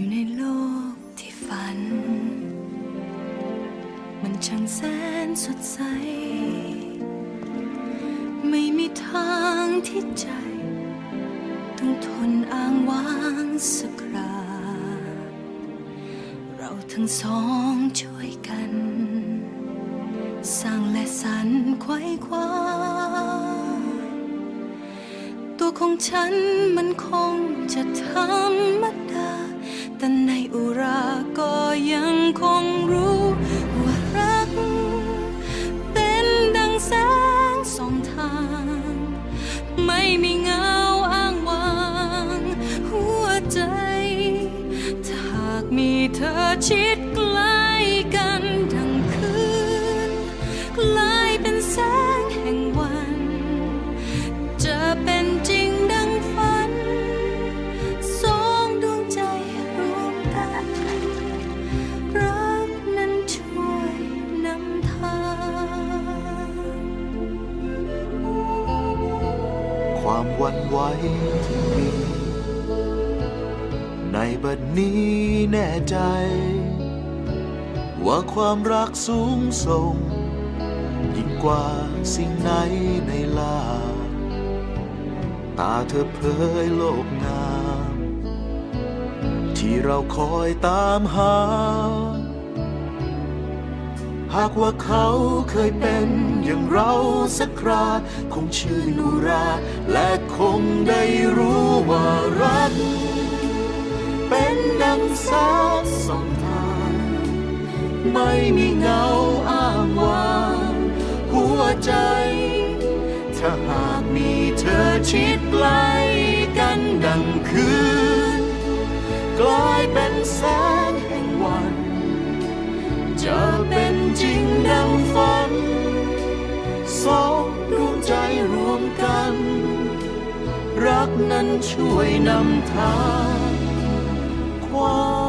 อยู่ในโลกที่ฝัน มันช่างแสนสดใส ไม่มีทางที่ใจ ต้องทนอ้างว้างสักครา เราทั้งสองช่วยกัน สร้างและสรรคขวยคว้า ตัวของฉันมันคงจะธรรมดา แต่ในอุราก็ยังคงรู้ว่ารัก เป็นดังแสงสองทาง ไม่มีเงาอ้างว้าง หัวใจ ถ้าหากมีเธอชิดใกล้ ความวันไหวที่มี ในบัดนี้แน่ใจ ว่าความรักสูงส่ง ยิ่งกว่าสิ่งไหนในลาตาเธอเผยโลกงาม ที่เราคอยตามหา หากว่าเขาเคยเป็นอย่างเราสักครา คงชื่อนูรา และคงได้รู้ว่ารัก เป็นดังแสงส่องทาง ไม่มีเงาอ้างว้าง หัวใจ ถ้าหากมีเธอชิดใกล้กันดังคืน กลายเป็นแสง สองดวงใจรวมกัน รักนั้นช่วยนำทางความ